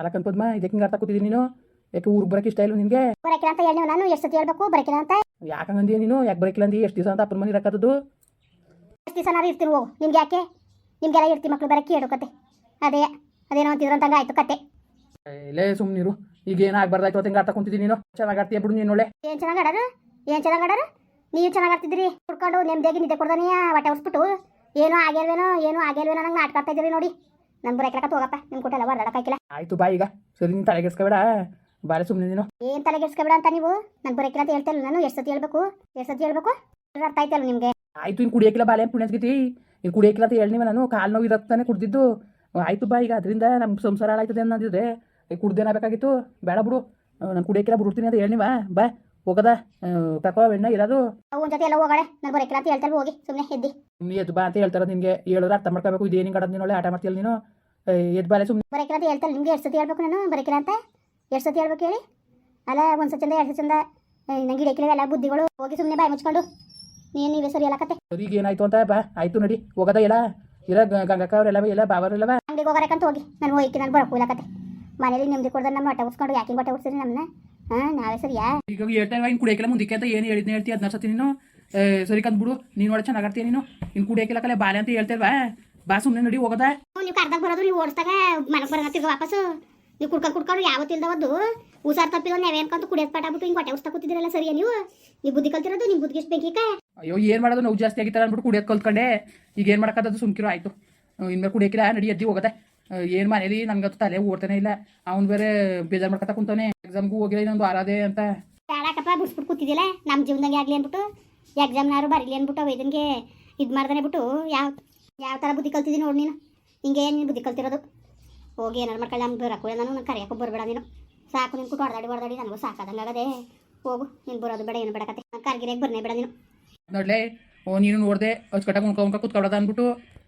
ಅಲಕ್ಕನ್ ಮಾ ಇದಕ್ಕೆ ಹಿಂಗೆ ಅರ್ಥ ಕೂತಿದ್ದೀನಿ ನೀನು. ಯಾಕೆ ಊರಿಗೆ ಬರಕ್ಕೆ ಇಷ್ಟ ಇಲ್ಲ ನಿನಗೆ? ಬರಕಿಲ್ಲ ಅಂತ ಹೇಳಿ ನಾನು ಎಷ್ಟು ಸತಿ ಹೇಳ್ಬೇಕು? ಬರಕಿಲ್ಲ ಅಂತ? ಯಾಕಂಗಂದಿ ನೀನು? ಯಾಕೆ ಬರಕಿಲ್ಲ ಅಂದಿ? ಎಷ್ಟು ದಿವಸ ಅಂತ ಅಪ್ಪನ ಮನೆ ರಕ್ಕದ್ದು ಎಷ್ಟು ದಿವಸ ನಾನು ಇರ್ತೀನಿ ಹೋಗು. ನಿಮ್ಗೆ ಯಾಕೆ? ನಿಮ್ಗೆಲ್ಲ ಇರ್ತೀನಿ ಮಕ್ಕಳು ಬರಕ್ಕೆ ಹೇಳು ಕತೆ. ಅದೇ ಅದೇನೋ ಅಂತಿದ್ರು ಅಂತಂಗ ಆಯ್ತು ಕತೆ. ಇಲ್ಲೇ ಸುಮ್ಮನಿರು ಈಗ ಏನು ಆಯ್ತು ಅಂತ ಹಿಂಗೆ ಅರ್ಥ ಕುಂತಿದ್ದೀನಿ ನೀನು. ಚೆನ್ನಾಗಿ ಆಡ್ತೀಯ ಬಿಡು ನೀನು ಒಳ್ಳೆ. ಏನು ಚೆನ್ನಾಗಿ ಆಡೋರು ಏನು ಚೆನ್ನಾಗಿ ಆಡೋರು ನೀವು ಚೆನ್ನಾಗಿ ಆಡ್ತಿದ್ರಿ ಕುಡ್ಕೊಂಡು ನೆಮ್ಮದಿಯಾಗಿ ನಿದ್ದೆ ಕೊಡ್ದಾನೆ ಹೊಟ್ಟೆ ಹೊಸ್ಬಿಟ್ಟು ಏನೋ ಆಗಿಲ್ವೇನೋ ಏನೋ ಆಗಿಲ್ವೇನೋ ನಂಗೆ ನಾಟಕ ಆಡ್ತಾ ಇದ್ದೀರಿ ನೋಡಿ. ನಮ್ಮ ಬರಕ್ಕೆ ಹೋಗಪ್ಪ ನಿಮ್ಮ ಕೊಟ್ಟೆಲ್ಲ ಕೈಕಿಲ್ಲ ಆಯ್ತು ಬಾ ಈಗ ಸರಿ ನೀನು ತಲೆಗೆಡ್ಸ್ಕೊಬೇಡ ಬಾರೆ ಸುಮ್ಮನೆ ನೀನು. ಏನು ತಲೆಗೆಡ್ಸ್ಕೊಬೇಡ ಅಂತ ನೀವು? ನನ್ ಬರ ಅಂತ ಹೇಳ್ತಿಲ್ಲ ನಾನು ಎಷ್ಟು ಸತಿ ಹೇಳ್ಬೇಕು? ಎಷ್ಟು ಸತಿ ಹೇಳ್ಬೇಕು? ಅರ್ಥ ಆಯ್ತಲ್ಲ ನಿಮಗೆ? ಆಯ್ತು ಇನ್ನು ಕುಡಿಯೋಕ್ಕಿಲ್ಲ ಬಾಲೆ ಪುಣ್ಯಸ್ಗಿತಿ ಇನ್ನು ಕುಡಿಯಕಿಲ್ಲ ಅಂತ ಹೇಳಿ ನಾನು ಕಾಲು ನೋವು ಇರತ್ತಾನೆ ಕುಡ್ದಿದ್ದು. ಆಯ್ತು ಬಾ ಈಗ ಅದರಿಂದ ನಮ್ಮ ಸಂಸಾರ ಹಾಳಾಯ್ತದೆ ಅನ್ನೋದಿದ್ರೆ ಕುಡ್ದೇನಾಗಬೇಕಾಗಿತ್ತು ಬೇಡ ಬಿಡು. ನಾನು ಕುಡಿಯಕಿಲ್ಲ ಬಿಡ್ತೀನಿ ಅಂತ ಹೇಳ್ನಿವಾ ಬಾ ಹೋಗದ. ತಕೋ ಬೆಣ್ಣ ಇರೋದು. ಒಂದ್ ಜೊತೆ ಎಲ್ಲ ಹೋಗಳೆ ನಾನು ಬರಕಿಲ್ಲ ಅಂತ ಹೇಳ್ತಾರೆ ಹೋಗಿ ಸುಮ್ಮನೆ ಎದ್ದಿ. ನೀ ಎದ್ದು ಬಾ ಅಂತ ಹೇಳ್ತಾರ ನಿನಗೆ ಹೇಳೋದ್ರ ಅರ್ಥ ಮಾಡ್ಕೋಬೇಕು ಇದೇನು ಏನು ನೀನು ಒಳ್ಳೆ ಆಟ ಮಾಡ್ತೀಯಲ್ಲ ನೀನು. ಎದ್ದು ಬಾಳೆ ಸುಮ್ಮನೆ ಬರಕಿಲ್ಲ ಅಂತ ಹೇಳ್ತಾರೆ. ನಿಮಗೆ ಎಷ್ಟು ಸತಿ ಹೇಳ್ಬೇಕು ನಾನು? ಬರಕಿಲ್ಲ ಅಂತ? ಎಷ್ಟು ಸತಿ ಹೇಳ್ಬೇಕು ಹೇಳಿ? ಅಲ್ಲ ಒಂದು ಸತಿಂದ ಎರಡು ಸತಿಂದ ನಂಗೆ ಹಿಡಿಯಕ್ಕಿಲ್ಲ ಎಲ್ಲ ಬುದ್ಧಿಗಳು. ಹೋಗಿ ಸುಮ್ಮನೆ ಬಾಯಿ ಮುಚ್ಕೊಂಡು. ನೀನು ನೀವೇ ಸರಿ ಎಲ್ಲ ಕತೆ. ಈಗ ಏನಾಯ್ತು ಅಂತ ಬಾ. ಆಯ್ತು ನಡಿ. ಹೋಗದ ಇಲ್ಲ ಇಲ್ಲ ಗಂಗಕ್ಕ ಅವರೆಲ್ಲ ಎಲ್ಲ ಬಾವರೆಲ್ಲವ ಅಂಗಡಿಗೆ ಹೋಗಾರಕ್ಕಂತ ಹೋಗಿ. ನಾನು ಹೋಗಿ ನಾನು ಕತೆ. ಮನೇಲಿ ನಿಮ್ದು ಕೊಡ್ದ ನಮ್ಮ ಹೊಟ್ಟೆ ಉಸ್ಕೊಂಡು. ಯಾಕೆ ಹೊಟ್ಟೆ ಉಡ್ಸಿರಿ ನಮ್ಮನ್ನ ಹಾಂ ನಾವೇ ಸರಿಯಾ? ಈಗ ಹೇಳ್ತಾ ಇವಾಗ ಇನ್ನು ಕುಡಿಯೋಕಿಲ್ಲ ಮುಂದಕ್ಕೆ ಅಂತ ಏನು ಹೇಳಿದ್ನ ಹೇಳ್ತೀಯ ಅದನ್ನ ಸತಿ ನೀನು? ಸರಿ ಕಂದ್ಬಿಡು. ನೀನು ಒಳ್ಳೆ ಚೆನ್ನಾಗಿ ಆಡ್ತೀಯ ನೀನು? ಹಿಂಗೆ ಕುಡಿಯಕ್ಕೆಲ್ಲ ಕಲೆ ಬಾಲೆ ಅಂತ ಹೇಳ್ತೇಲ್ವಾ ಬಾ ಸುಮ್ಮನೆ ನಡಿ ಹೋಗದ? ನೀವು ಕರ್ದಾಗ ಬರೋದು ನೀವು ಓಡಿಸ್ದಾಗ ಮನೆಗೆ ಬರಕತ್ತಿದ್ದು ವಾಪಸ್ಸು. ನೀವು ಕುಡ್ಕೊಂಡು ಕುಡ್ಕೊಂಡು ಯಾವತ್ತಿಲ್ದವದ್ದು ಉಸಾರ್ ತಪ್ಪಿದ ನೆವೆ ಅನ್ಕೊಂತ ಕುಡಿಯೋದು ಪಾಠ ಬಿಟ್ಟು ಹಿಂಗೆ ಹೊಟ್ಟೆ ಉಸ್ತಾ ಕೂತಿದ್ರಲ್ಲ ಸರಿಯಾ ನೀವು? ನೀವು ಬುದ್ಧಿ ಕಲ್ತಿರೋದು ನಿಮ್ಮ ಬುದ್ಧಿಗೆ ಎಷ್ಟು ಅಯ್ಯೋ ಏನು ಮಾಡೋದು ನೋವು ಜಾಸ್ತಿ ಆಗಿತ್ತಾರ ಅಂದ್ಬಿಟ್ಟು ಕುಡಿಯೋದು ಕಲ್ತ್ಕೊಂಡೆ. ಈಗ ಏನು ಮಾಡೋಕ್ಕದ್ದು ಸುಮ್ಕಿರೋ ಆಯಿತು. ಇನ್ಮೇಲೆ ಕುಡಿಯೋಕಿಲ್ಲ ನಡಿ ಅಜ್ಜಿ ಹೋಗದೆ? ಏನು ಮನೇಲಿ ನನಗಂತೂ ತಲೆ ಓಡ್ತಾನೆ ಇಲ್ಲ. ಅವ್ನು ಬೇರೆ ಬೇಜಾರು ಮಾಡ್ಕೊತಾ ಕುಂತಾನೆ ಎಕ್ಸಾಮ್ಗೂ ಹೋಗಿಲ್ಲ ಇನ್ನೊಂದು ಆರಾದೆ ಅಂತ. ಬೇಡಕ್ಕಪ್ಪ ಬಿಡ್ಸ್ಬಿಟ್ಟು ಕೂತಿದ್ದಿಲ್ಲ ನಮ್ಮ ಜೀವನದಾಗೆ ಆಗಲಿ ಅಂದ್ಬಿಟ್ಟು ಎಕ್ಸಾಮ್ನಾರು ಬರಲಿ ಅಂದ್ಬಿಟ್ಟು ಇದನ್ಗೆ ಇದು ಮಾಡ್ದಾನೆ ಬಿಟ್ಟು ಯಾವ ಯಾವ ಥರ ಬುದ್ಧಿ ಕಲ್ತಿದ್ದೀನಿ ನೋಡಿ ನೀನು? ಹಿಂಗೆ ನೀನು ಬುದ್ಧಿ ಕಲ್ತಿರೋದು? ಹೋಗಿ ಏನಾರು ಮಾಡ್ಕೊಳ್ಳಿ ನಮ್ಗೆ ಬರೋಕ್ಕೂ ನಾನು ನಾನು ಕರೆಯೋಕ್ಕೂ ಬರಬೇಡ ನೀನು. ಸಾಕು ನಿನ್ಕು ಹೊಡೆದಾಡಿ ಹೊಡೆದಾಡಿ ನನಗೂ ಸಾಕಾದಂಗೆ ಆಗದೆ. ಹೋಗು ನೀನು ಬರೋದು ಬೇಡ ಏನು ಬೇಡಕತ್ತೆ ನಾನು ಕಾರ್ಗಿರಿಯಾಗಿ ಬರ್ನೇ ಬೇಡ ನೀನು. ನೋಡ್ಲೆ ಓ ನೀನು ನೋಡ್ದೆ ಅಚ್ಚುಕಟ್ಟಾಗಿ ಉಣ್ಕೊ ಉಣ್ಕೊ ಕೂತ್ಕೊಳ್ಳೋದ ಅಂದ್ಬಿಟ್ಟು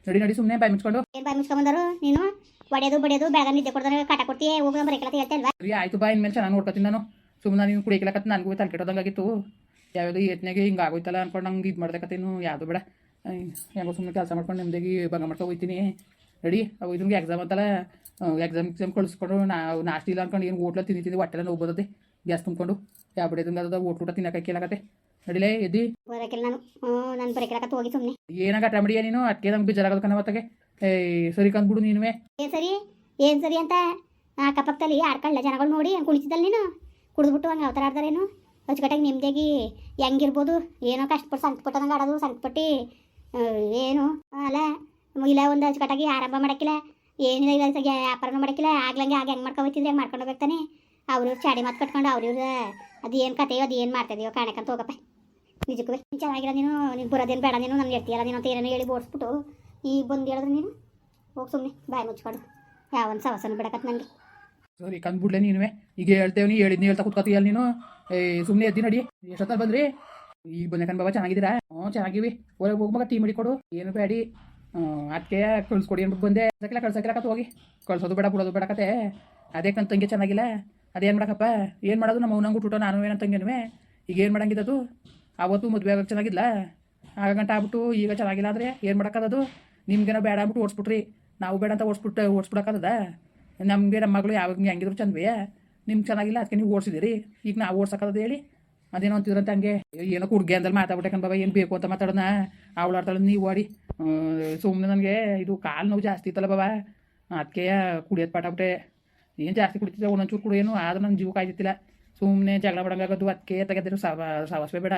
ನಡಿ ನಡಿ ಸುಮ್ಮನೆ ಬಾಯಿ ಮುಚ್ಕೊಂಡು. ಏನು ಬಾಯಿ ಮುಚ್ಕೊಂಬಂದರು ನೀನು? ಬಡಿಯೋದು ಬಡಿಯೋದು ಬೇಗ ನಿದ್ದೆ ಕೊಡ್ದಾರೆ ಕಾಟ ಕೊಡ್ತೀಯ ಹೋಗಿ ಬರೀಕಲ್ಲ ಹೇಳ್ತಾ ಇಲ್ವಾ ಸರಿ ಆಯ್ತು ಬಾ ಇನ್ಮೇಲೆ ಚೆನ್ನಾಗಿ ನೋಡ್ಕೊತೀನಿ ನಾನು. ಸುಮ್ಮನೆ ನೀನು ಕುಡಿಯಕ್ಕೆ ನನಗೂ ತಲೆ ಕೆಟ್ಟೋದಂಗಾಗಿತ್ತು ಯಾವ್ದು ಯತ್ನಾಗೆ ಹಿಂಗೆ ಆಗೋಯ್ತಲ್ಲ ಅನ್ಕೊಂಡು ನಂಗೆ ಇದು ಮಾಡ್ದಕತ್ತೇನು ಯಾವುದು ಬೇಡ. ಹೆಂಗೋ ಸುಮ್ಮನೆ ಕೆಲಸ ಮಾಡ್ಕೊಂಡು ನಿಮ್ದಾಗಿ ಭಂಗ ಮಾಡ್ಕೊ ಹೋಗ್ತೀನಿ. ರೆಡಿ? ಇದನ್ಗೆ ಎಕ್ಸಾಮ್ ಅಂತಲ್ಲ ಎಕ್ಸಾಮ್ ಎಕ್ಸಾಮ್ ಕಳಿಸ್ಕೊಂಡು. ನಾವು ನಾಷ್ಟ ಇಲ್ಲ ಅನ್ಕೊಂಡು ಏನು ಓಟ್ಲ ತಿಂದು ತಿಂದು ಹೊಟ್ಟೆಲ್ಲ ನೋವು ಗ್ಯಾಸ್ ತುಂಬಿಕೊಂಡು. ಯಾವ ಬಿಡೋದಂಗೆ ಅದ ತಿನ್ನಕ್ಕೆ ಕೇಳಕತ್ತೆ ನಡಿಲೇ ಎದ್ದಿ? ಬರೋಕಿಲ್ಲ ನಾನು. ನಾನು ಬರೀಕಲಕತ್ತ ಹೋಗಿ ಸುಮ್ಮನೆ ಏನಾಗ ಟಮಡಿಯ ನೀನು? ಅದಕ್ಕೆ ನಂಗೆ ಬೇಜಾರಾಗೋದು ಕಣ ಹೊತ್ತಿಗೆ ಏಯ್ ಸರಿ ಕಂದ್ಬಿಡು ನೀನು ಏನು ಸರಿ? ಏನು ಸರಿ ಅಂತ ಅಕ್ಕಪಕ್ಕದಲ್ಲಿ ಆಡ್ಕೊಳ್ಳ ಜನಗಳು ನೋಡಿ ಹಂಗೆ ಕುಳಿತಿದ್ದಲ್ಲ ನೀನು? ಕುಡಿದ್ಬಿಟ್ಟು ಹಂಗೆ ಅವತಾರ ಆಡ್ದಾರೇನು? ಅಚ್ಚುಕಟ್ಟಾಗಿ ನಿಮ್ಮದಾಗಿ ಹೆಂಗಿರ್ಬೋದು? ಏನೋ ಕಷ್ಟಪಟ್ಟು ಸಂಕಟಪಟ್ಟಂಗೆ ಆಡೋದು ಸಂಕಟಪಟ್ಟು ಆ, ಏನು? ಅಲ್ಲ, ಇಲ್ಲ, ಒಂದು ಅಚ್ಚುಕಟ್ಟಾಗಿ ಆರಂಭ ಮಾಡೋಕ್ಕಿಲ್ಲ. ಏನಿಲ್ಲ ಇಲ್ಲ ವ್ಯಾಪಾರನೂ ಮಾಡೋಕ್ಕಿಲ್ಲ. ಆಗ್ಲಂಗೆ ಆಗ ಹೆಂಗೆ ಮಾಡ್ಕೊಂಡು ಹೋಗ್ತಿದ್ರೆ, ಹೆಂಗೆ ಮಾಡ್ಕೊಂಡು ಹೋಗ್ತಾನೆ ಅವ್ರು ಚಾಡಿ ಮಾತು ಕಟ್ಕೊಂಡು ಅವ್ರಿವ್ರ ಅದು ಏನು ಕತೆಯೋ ಅದು ಏನು ಮಾಡ್ತಿದೆಯೋ ಕಾಣಕ್ಕಂತ ಹೋಗಪ್ಪ. ನಿಜಕ್ಕೂ ನೀನು ಚೆನ್ನಾಗಿರ ನೀನು ನೀನು ಬರೋದೇನು ಬೇಡ ನೀನು ನನ್ನ ಹೇಳ್ತೀಯಲ್ಲ ನೀನು ಅಂತ ಏನೇನೋ ಹೇಳಿ ಬೋಡ್ಸ್ಬಿಟ್ಟು ಈಗ ಬಂದು ಹೇಳಿದ್ರೆ ನೀನು? ಹೋಗಿ ಸುಮ್ಮನೆ ಬಾಯಿ ಮುಚ್ಕೊಂಡು. ಯಾವೊಂದು ಸವಸನ ಬಿಡಕತ್ ನನಗೆ ಸರಿ, ಕಂದ್ಬಿಡ್ಲೆ ನೀನುವೆ. ಈಗ ಹೇಳ್ತೇವೆ ನೀ, ಹೇಳಿದ್ನಿ ಹೇಳ್ತಾ ಕುತ್ಕೋತೀಯಲ್ಲ ನೀನು. ಏ ಸುಮ್ಮನೆ ಎದ್ದಿ ನಡಿ. ಎಷ್ಟೊತ್ತಲ್ಲಿ ಬಂದ್ರಿ? ಈಗ ಬಂದಕನ್ ಬಾಬಾ ಚೆನ್ನಾಗಿದ್ದೀರಾ? ಹ್ಞೂ, ಚೆನ್ನಾಗಿವಿ. ಹೊರಗೆ ಹೋಗ್ಮಗ ಟೀ ಮಾಡಿ ಕೊಡು. ಏನು ಬೇಡಿ ಅದಕ್ಕೆ ಕಳ್ಸ್ಕೊಡಿ ಏನು ಬಂದೆ. ಅದಕ್ಕೆಲ್ಲ ಕಳ್ಸಕ್ಕಿಲ್ಲ ಹೋಗಿ. ಕಳ್ಸೋದು ಬೇಡ ಬಿಡೋದು ಬೇಡಕತ್ತೆ ಅದೇ ನನ್ನ ತಂಗಿ ಚೆನ್ನಾಗಿಲ್ಲ. ಅದೇನು ಮಾಡಕಪ್ಪ? ಏನು ಮಾಡೋದು? ನಮ್ಮ ಅವ್ನಂಗೆ ಊಟ ನಾನು ಏನಂತ ತಂಗಿನೂ ಈಗ ಏನು ಮಾಡಂಗಿದ್ದದು ಅವತ್ತು ಮದುವೆ ಆಗೋಕೆ ಚೆನ್ನಾಗಿಲ್ಲ ಆಗ ಗಂಟೆ ಆಗ್ಬಿಟ್ಟು ಈಗ ಚೆನ್ನಾಗಿಲ್ಲ ಅಂದರೆ ಏನು ಮಾಡೋಕ್ಕದದು ನಿಮ್ಗೇನೋ ಬೇಡ ಅಂದ್ಬಿಟ್ಟು ಓಡಿಸ್ಬಿಟ್ರಿ. ನಾವು ಬೇಡ ಅಂತ ಓಡಿಸ್ಬಿಟ್ಟು ಓಡಿಸ್ಬಿಡಕ್ಕದ ನಮಗೆ ನಮ್ಮ ಮಗಳು ಯಾವಾಗ ಹೆಂಗಿದ್ರು ಚಂದ್ವೇ ನಿಮ್ಗೆ ಚೆನ್ನಾಗಿಲ್ಲ ಅದಕ್ಕೆ ನೀವು ಓಡಿಸಿದಿರಿ ಈಗ ನಾವು ಓಡ್ಸಕ್ಕದ ಹೇಳಿ. ಅದೇನೋ ಅಂತಿದ್ರಂತ ಹಂಗೆ, ಏನೋ ಕುಡ್ಗೆ ಅಂದಲ್ಲಿ ಮಾತಾಡ್ಬಿಟ್ಟೆ ಬಾಬಾ, ಏನು ಬೇಕು ಅಂತ ಮಾತಾಡೋಣ. ಅವಳು ಆಡ್ತಾಳೆ, ನೀವು ಓಡಿ. ಸುಮ್ಮನೆ ನನಗೆ ಇದು ಕಾಲು ನೋವು ಜಾಸ್ತಿ ಇತ್ತಲ್ಲ ಬಾಬಾ. ಅದಕ್ಕೆ ಕುಡಿಯೋದು ಪಾಠಬಿಟ್ಟೆ ಏನು ಜಾಸ್ತಿ ಒಂದೊಂಚೂರು ಕುಡಿ ಏನು ಆದ್ರೆ ನನ್ನ ಜೀವ ಕಾಯ್ತಿತ್ತಿಲ್ಲ ಸುಮ್ಮನೆ ಜಗಳ ಬಡಂಗಾಗೋದು ಅದಕ್ಕೆ ತೆಗೆದಿರೋ ಸಾವ, ಸಾವಸ್ವೇ ಬೇಡ.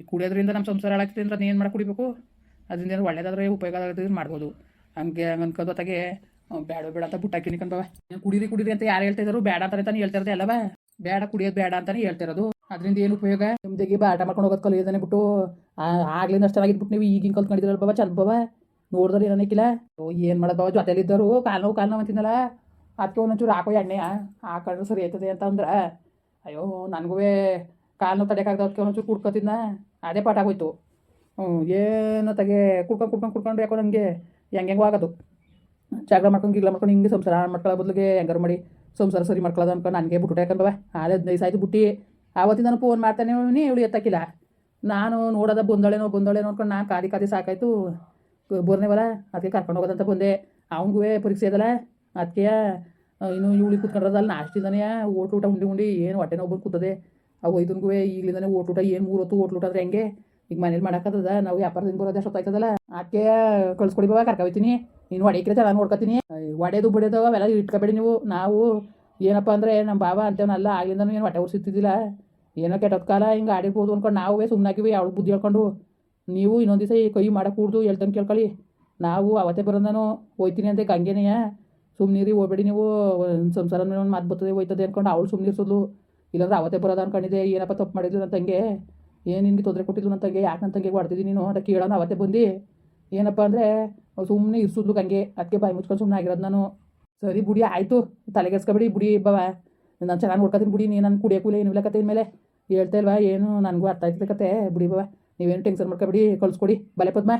ಈ ಕುಡಿಯೋದ್ರಿಂದ ನಮ್ಮ ಸಂಸಾರ ಹಾಳಾಗ್ತದೆ ಅಂದ್ರೆ ಏನು ಮಾಡಿ ಕುಡಿಬೇಕು? ಅದರಿಂದ ಏನು ಒಳ್ಳೇದಾದ್ರೆ ಉಪಯೋಗ ಆಗೋದು ಮಾಡ್ಬೋದು? ಹಂಗೆ ಹಂಗೆ ಅತ್ತಾಗೆ ಬೇಡ ಬೇಡ ಅಂತ ಬುಟ್ಟಾಕಿನಿ ಕಣ್ಬವ ಕುಡೀರಿ ಕುಡೀರಿ ಅಂತ ಯಾರು ಹೇಳ್ತಾ ಇದ್ರು ಬೇಡ ಅಂತಾನೆ ತಾನೇ ಹೇಳ್ತಾ ಇರೋದೇ ಅಲ್ಲವಾ ಬೇಡ ಕುಡಿಯೋದು ಬೇಡ ಅಂತಾನೆ ಹೇಳ್ತಿರೋದು ಅದರಿಂದ ಏನು ಉಪಯೋಗ? ನಿಮ್ದಿಗೆ ಬಾಟ ಮಾಡ್ಕೊಂಡು ಹೋಗೋದು ಕಲಿಯೋದನ್ನೇ ಬಿಟ್ಟು ಆಗ್ಲಿಂದ ಅಷ್ಟು ಚೆನ್ನಾಗಿದ್ಬಿಟ್ಟು ನೀವು ಈಗಿನ ಕಲ್ತ್ಕೊಂಡಿದ್ರಲ್ಲ ಬಾಬಾ, ಚಂದ ಬಾಬಾ. ನೋಡಿದ್ರೆ ಏನಕ್ಕಿಲ್ಲ ಓ, ಏನು ಮಾಡೋದು ಬಾಬಾ ಕಾಲು ನೋವು ಕಾಲು ನೋವು ಅಂತಿದ್ದಲ್ಲ ಅದಕ್ಕೆ ಒಂದೊಂಚೂರು ಹಾಕೋ ಎಣ್ಣೆ. ಹಾಕೊಂಡ್ರೆ ಸರಿ ಆಯ್ತದೆ ಅಂತ ಅಂದ್ರೆ, ಅಯ್ಯೋ ನನಗೂ ಕಾಲು ನೋವು ತಡೆಯೋಕ್ಕಾಗ್ದು ಅದಕ್ಕೆ ಒಂದೊಂಚೂರು ಕುಡ್ಕೊತಿದ್ನ ಅದೇ ಪಾಠ ಆಗೋಯ್ತು. ಹ್ಞೂ ಏನು ತಗೆ, ಕುಡ್ಕೊಂಡು ಕುಡ್ಕೊಂಡು ಕುಡ್ಕೊಂಡು ಯಾಕೋ ನನಗೆ ಹೆಂಗೆ ಹೆಂಗೋ ಆಗೋದು. ಜಾಗ ಮಾಡ್ಕೊಂಡು ಗಿಲ್ಲ ಮಾಡ್ಕೊಂಡು ಹಿಂಗೆ ಸಂಸಾರ ಮಾಡ್ಕೊಳ್ಳೋ ಬದಲಿಗೆ ಹೆಂಗಾರು ಮಾಡಿ ಸಂಸಾರ ಸರಿ ಮಾಡ್ಕೊಳ್ಳೋದು ಅನ್ಕೊಂಡು ನನಗೆ ಬಿಟ್ಟು ಯಾಕಂದ್ರೆ ಅದೇ ಹದಿನೈದು ಸಾಯ್ತು ಬಿಟ್ಟು. ಆವತ್ತಿಂದ ನಾನು ಫೋನ್ ಮಾಡ್ತಾನೆ ಇವಳು ಎತ್ತಕ್ಕಿಲ್ಲ. ನಾನು ನೋಡೋದ ಬಂದಳೇನೋ ಬಂದಳೇನೋ ನೋಡ್ಕೊಂಡು ನಾನು ಕಾದಿ ಕಾದಿ ಸಾಕಾಯ್ತು. ಬೋರ್ನೇವಲ್ಲ ಅದಕ್ಕೆ ಕರ್ಕೊಂಡು ಹೋಗೋದಂತ ಬಂದೆ. ಅವನಿಗೂ ಪರೀಕ್ಷೆ ಇದಲ್ಲ ಅದಕ್ಕೆ ಇನ್ನು ಇವಳಿ ಕುತ್ಕೊಂಡ್ರದಲ್ಲ ನಾಷ್ಟಿಂದನೇ ಓಟ್ ಊಟ ಉಂಡಿ ಉಂಡಿ ಏನು ಹೊಟ್ಟೆ ನೋವು ಬಂದು ಕೂತದೆ. ಅವು ಐದನ್ಗೂ ಈಗಲಿಂದನೇ ಓಟ್ ಊಟ ಏನು ಮೂರು ಹೊತ್ತು ಓಟ್ ಊಟ ಆದ್ರೆ ಹೆಂಗೆ? ಈಗ ಮನೇಲಿ ಮಾಡೋಕ್ಕದ ನಾವು ವ್ಯಾಪಾರದಿಂದ ಬರೋದೇ ಆಯ್ತದಲ್ಲ ಆಕೆ ಕಳ್ಸ್ಕೊಡಿ ಬಾವ ಕರ್ಕೊಯ್ತೀನಿ ನೀನು ಹೊಡೆಯಕ್ರೆ ಚೆನ್ನಾಗಿ ನೋಡ್ಕೊತೀನಿ. ಒಡೆದು ಬಿಡೋದು ಅವೆಲ್ಲ ಇಟ್ಕೊಬೇಡಿ ನೀವು. ನಾವು ಏನಪ್ಪ ಅಂದರೆ ನಮ್ಮ ಬಾವ ಅಂತೇವನಲ್ಲ ಆಗಿಂದನೂ ಏನು ಹೊಟ್ಟೆ ಉರ್ಸಿತ್ತಿದ್ದಿಲ್ಲ. ಏನೋ ಕೆಟ್ಟದ ಕಾಲ ಹಿಂಗೆ ಆಡಿರ್ಬೋದು ಅನ್ಕೊಂಡು ನಾವೇ ಸುಮ್ಮನಾಗಿವಿ ಅವಳು ಬುದ್ಧಿ ಹೇಳ್ಕೊಂಡು. ನೀವು ಇನ್ನೊಂದು ದಿವಸ ಈ ಕೈ ಮಾಡಕ್ಕೆ ಕೂಡ್ದು ಹೇಳ್ತಂಗೆ ಕೇಳ್ಕೊಳ್ಳಿ. ನಾವು ಅವತ್ತೇ ಬರೋದನು, ಹೋಯ್ತೀನಿ ಅಂತ ಹಂಗೇನೆಯ ಸುಮ್ಮನಿರಿ ಹೋಗ್ಬೇಡಿ ನೀವು. ಸಂಸಾರ ಒಂದು ಮಾತು ಬರ್ತದೆ, ಹೋಯ್ತದೆ ಅಂದ್ಕೊಂಡು ಅವಳು ಸುಮ್ಮನಿರ್ಸೋದು ಇಲ್ಲಾಂದ್ರೆ ಅವತ್ತೇ ಬರೋದು ಅನ್ಕೊಂಡಿದ್ದೆ, ಏನಪ್ಪ ತಪ್ಪು ಮಾಡಿದ್ರು ನನ್ನ ತಂಗೆ? ಏನು ನಿನಗೆ ತೊಂದರೆ ಕೊಟ್ಟಿದ್ರು ನನ್ನ ತಂಗೆ? ಯಾಕೆ ನನ್ನ ತಂಗೆ ಹೊಡ್ತಿದ್ದೀನಿ ನೀನು? ಅಂತ ಕೇಳೋಣ ಅವತ್ತೇ ಬಂದು. ಏನಪ್ಪ ಅಂದರೆ ಸುಮ್ಮನೆ ಇರ್ಸಿದ್ಲು ಹಂಗೆ ಅದಕ್ಕೆ ಬಾಯಿ ಮುಚ್ಕೊಂಡು ಸುಮ್ಮನೆ ಆಗಿರೋದು ನಾನು. ಸರಿ ಬುಡಿ, ಆಯಿತು. ತಲೆಗೆಡ್ಸ್ಕೊಬೇಡಿ ಬುಡಿ ಬಾವ ನಾನು ಚೆನ್ನಾಗಿ ನೋಡ್ಕೊತೀನಿ ಬುಡಿ, ನೀನು ನಾನು ಕುಡಿಯೋಕ್ಕೂ ಇಲ್ಲ ಏನು ಇಲ್ಲಕತ್ತೀನಿ ಮೇಲೆ ಹೇಳ್ತಾ ಇಲ್ವಾ ಏನು ನನಗೂ ಅರ್ಥ ಆಯ್ತದ ಕತೆ. ಬಿಡಿ ಬಾ ನೀವೇನು ಟೆನ್ಷನ್ ಮಾಡ್ಕೊಬಿಡಿ ಕಳ್ಸ್ಕೊಡಿ. ಬಲೆ ಪದ್ಮ.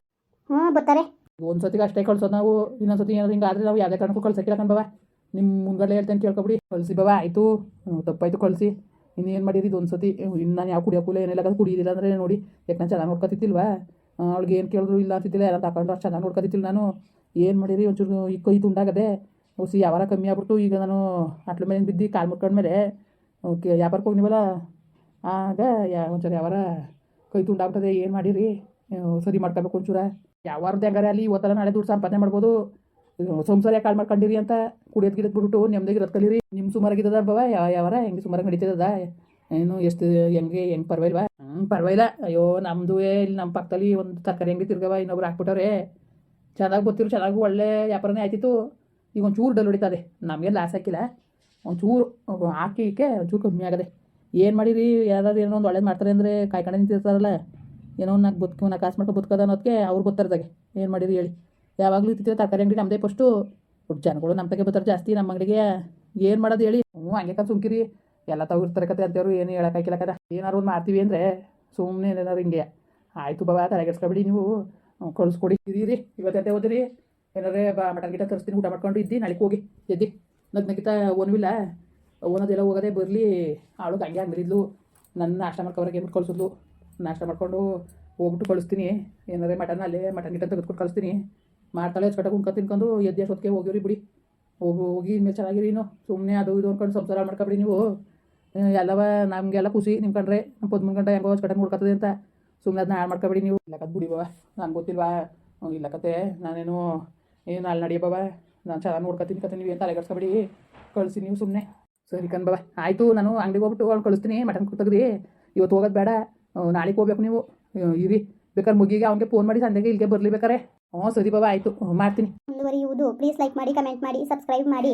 ಹ್ಞೂ ಬರ್ತಾರೆ. ಒಂದು ಸತಿಗೆ ಅಷ್ಟೇ ಕಳ್ಸೋದು ನಾವು ಇನ್ನೊಂದು ಸತಿ ಏನಾದ್ರು ಹಿಂಗೆ ಆದರೆ ನಾವು ಯಾವುದೇ ಕಾರಣಕ್ಕೂ ಕಳ್ಸಕ್ಕಿಲ್ಲ ಕಣ್ ಬಾವ ನಿಮ್ಮ ಮುಂದಲ್ಲೇ ಹೇಳ್ತೇನೆ ಕೇಳ್ಕೊಬಿಡಿ. ಕಳಿಸಿ ಬಾವ ಆಯಿತು. ತಪ್ಪಾಯ್ತು ಕಳಿಸಿ. ಇನ್ನೇನು ಮಾಡಿರಿ ಇದು ಒಂದ್ಸತಿ? ಇನ್ನು ನಾನು ಯಾವ ಕುಡಿಯೋಕ್ಕೂ ಏನಿಲ್ಲ ಅದು ಕುಡಿಯೋದಿಲ್ಲ ಅಂದರೆ ನೋಡಿ ಯಾಕೆ ನಾನು ಚೆನ್ನಾಗಿ ನೋಡ್ಕೊತಿತ್ತಿಲ್ವಾ ಅವಳಿಗೆ ಏನು ಕೇಳಿದ್ರು ಇಲ್ಲ ಅಂತಿದ್ದಿಲ್ಲ ಎಲ್ಲ ತಗೊಂಡು ಅಷ್ಟು ಚೆನ್ನಾಗಿ ನೋಡ್ಕೊತಿತ್ತಿಲ್ಲ ನಾನು. ಏನು ಮಾಡಿರಿ ಒಂಚೂರು ಈ ಕೈ ತುಂಡಾಗದೆ. ಹೊಸಿ ಯಾವಾರ ಕಮ್ಮಿ ಆಗ್ಬಿಟ್ಟು ಈಗ ನಾನು ಅಟ್ಲ ಮೇಲೆ ಬಿದ್ದು ಕಾಲು ಮುಟ್ಕೊಂಡ್ಮೇಲೆ ಓಕೆ ವ್ಯಾಪಾರಕ್ಕೆ ಹೋಗ್ನಿವಲ್ಲ ಆಗ ಯಾ ಒಂಚೂರು ಯಾವಾರ ಕೈ ತುಂಡಾಗ್ತದೆ ಏನು ಮಾಡಿರಿ? ಸರಿ ಮಾಡ್ಕೋಬೇಕು ಒಂಚೂರ. ಯಾವಾರ್ದು ಹೆಂಗಾರೆ ಅಲ್ಲಿ ಇವತ್ತಲ್ಲ ನಾಳೆ ದುಡ್ಡು ಸಂಪಾದನೆ ಮಾಡ್ಬೋದು. ಸಂಸಾರ ಯಾಕೆ ಕಾಳು ಮಾಡ್ಕೊಂಡಿರಿ ಅಂತ ಕುಡಿಯೋದು ಗಿಡದ್ ಬಿಟ್ಬಿಟ್ಟು ನೆಮ್ಮದಿ ಇರೋದು ಕಲೀರಿ. ನಿಮ್ಮ ಸುಮಾರಾಗಿದ್ದದ ಬವ ಯಾವ ಯಾವಾರ ಹೆಂಗೆ ಸುಮಾರಾಗಿ ನಡೀತದ ಏನು ಎಷ್ಟು ಹೆಂಗೆ ಹೆಂಗೆ ಪರವಾಗಿಲ್ವಾ? ಹ್ಞೂ ಪರವಾಗಿಲ್ಲ. ಅಯ್ಯೋ ನಮ್ಮದು ಇಲ್ಲಿ ನಮ್ಮ ಪಕ್ಕದಲ್ಲಿ ಒಂದು ತರಕಾರಿ ಹೆಂಗೆ ತಿರ್ಗವ ಇನ್ನೊಬ್ರು ಹಾಕ್ಬಿಟ್ಟವ್ರೆ. ಚೆನ್ನಾಗಿ ಗೊತ್ತಿರು ಚೆನ್ನಾಗಿ ಒಳ್ಳೆ ವ್ಯಾಪಾರನೇ ಆಯ್ತಿತ್ತು. ಈಗ ಒಂಚೂರು ಚೂರು ಡಲ್ ಹೊಡಿತದೆ. ನಮಗೆ ಲಾಸ್ ಹಾಕಿಲ್ಲ. ಒಂಚೂರು ಚೂರು ಹಾಕಿಕ್ಕೆ ಒಂಚೂರು ಕಮ್ಮಿ ಆಗದೆ. ಏನು ಮಾಡಿರಿ? ಯಾರಾದ್ರು ಏನೋ ಒಂದು ಒಳ್ಳೇದು ಮಾಡ್ತಾರೆ ಅಂದರೆ ಕಾಯ್ಕೊಂಡು ನಿಂತಿರ್ತಾರಲ್ಲ. ಏನೋ ನಾಲ್ಕು ಬದುಕು ನಾಲ್ಕು ಕಾಸು ಮಾಡ್ಕೊಂಡು ಬದುಕದ ಅನ್ನೋದಕ್ಕೆ ಅವ್ರು ಗೊತ್ತಾರ್ದಾಗೆ ಏನು ಮಾಡಿರಿ ಹೇಳಿ. ಯಾವಾಗಲೂ ಇರ್ತಿದ್ರೆ ತರಕಾರಿ ಅಂಗಡಿ ನಮ್ಮದೇ ಫಸ್ಟು ಜನಗಳು ನಮ್ಮ ತಗೆ ಬರ್ತಾರೆ ಜಾಸ್ತಿ ನಮ್ಮ ಅಂಗಡಿಗೆ. ಏನು ಮಾಡೋದು ಹೇಳಿ? ಹ್ಞೂ, ಹಂಗೆ ಕಾಸು ಸುಮ್ಕಿರಿ. ಎಲ್ಲ ತಾವು ಕತೆ ಅಂತೇವ್ರು, ಏನು ಹೇಳೋಕ್ಕಾಗಿಲ್ಲ ಕದ ಏನಾರು ಒಂದು ಮಾಡ್ತೀವಿ ಅಂದರೆ ಸುಮ್ಮನೆ ಏನಾರು ಹಿಂಗೆ. ಆಯಿತು ಬಾಬಾ, ತಲೆಗೆಡ್ಸ್ಕೊಬಿಡಿ ನೀವು. ಕಳಿಸ್ಕೊಡಿ ಇರೀರಿ ಅಂತ ಓದಿರಿ. ಏನಾರೇ ಬಾ, ಮಟನ್ ಗಿಟ ತರಿಸ್ತೀನಿ, ಊಟ ಮಾಡ್ಕೊಂಡು ಇದ್ದಿ, ನಾಳೆಗೆ ಹೋಗಿ. ಎದ್ದಿ. ನಗ್ನಗಿತ ಓನವಿಲ್ಲ. ಓನದೆಲ್ಲ ಹೋಗೋದೇ ಬರಲಿ. ಅವಳು ಹಂಗೆ ಹಂಗಿರಿದ್ಲು ನನ್ನ ನಾಷ್ಟ ಮಾಡ್ಕೊಬರಕ್ಕೆ ಏನ್ಬಿಟ್ಟು ಕಳಿಸಿದ್ಲು? ನಾಷ್ಟ ಮಾಡ್ಕೊಂಡು ಹೋಗ್ಬಿಟ್ಟು ಕಳಿಸ್ತೀನಿ. ಏನಾರೇ ಮಟನ್ ಅಲ್ಲೇ ಮಟನ್ ಗಿಟನ್ ತೆಗೆದುಕೊಂಡು ಕಳಿಸ್ತೀನಿ. ಮಾಡ್ತಾಳೆ ಕಟ್ಟ ಉಣ್ಕೊ ತಿನ್ಕೊಂಡು ಎದ್ದು ಹೊತ್ತಿಗೆ ಹೋಗಿರಿ ಬಿಡಿ. ಹೋಗಿ ಹೋಗಿ ಇನ್ಮೇಲೆ ಚೆನ್ನಾಗಿರಿ ಇನ್ನು. ಸುಮ್ಮನೆ ಅದು ಇದು ಅಂದ್ಕೊಂಡು ಸಂಸಾರ ಮಾಡ್ಕೊಬಿಡಿ ನೀವು. ಎಲ್ಲವ ನಮಗೆಲ್ಲ ಖುಷಿ ನಿಮ್ಮ ಕಂಡ್ರೆ. ನಮ್ಮ ಪದ್ಮ ಗಂಟ ಹೆಂಗೋ ಕಟ್ಟಂಗೆ ಹುಡ್ಕತ್ತದೆ ಅಂತ. ಸುಮ್ಮನೆ ಅದನ್ನ ಹಾಳು ಮಾಡ್ಕೊಬಿಡಿ ನೀವು. ಇಲ್ಲ ಕತ್ ಬಿಡಿ ಬಾವ. ನಂಗೆ ಗೊತ್ತಿಲ್ವಾ? ಇಲ್ಲ ಕತೆ. ನಾನೇನು ಏನು ಅಲ್ಲಿ ನಡೆಯ ನಾನು ಚೆನ್ನಾಗಿ ನೋಡ್ಕೊತೀನಿ ಕತೆ ನೀವು ಏನು ತಲೆಗೆಡ್ಸ್ಕೊಬೇಡಿ ಕಳಿಸಿ ನೀವು ಸುಮ್ಮನೆ ಸರಿ ಕಣ್ ಬಾಬಾ. ಆಯಿತು, ನಾನು ಅಂಗಡಿಗೆ ಹೋಗ್ಬಿಟ್ಟು ಅವ್ಳು ಕಳಿಸ್ತೀನಿ ಮಟನ್ ತೆಗ್ದು. ಇವತ್ತು ಹೋಗೋದು ಬೇಡ. ನಾಳೆಗೆ ಹೋಗ್ಬೇಕು ನೀವು. ಇರಿ. ಬೇಕಾದ್ರೆ ಮುಗಿಗೆ ಅವ್ನಿಗೆ ಫೋನ್ ಮಾಡಿ, ಸಂಜೆಗೆ ಇಲ್ಲಿಗೆ ಬರಲಿ ಬೇಕಾರೆ. ಹ್ಞೂ, ಸರಿ ಬಾಬಾ, ಆಯಿತು. ಮಾಡ್ತೀನಿ. ಮುಂದುವರಿಯುವುದು. ಪ್ಲೀಸ್ ಲೈಕ್ ಮಾಡಿ ಕಮೆಂಟ್ ಮಾಡಿ ಸಬ್ಸ್ಕ್ರೈಬ್ ಮಾಡಿ.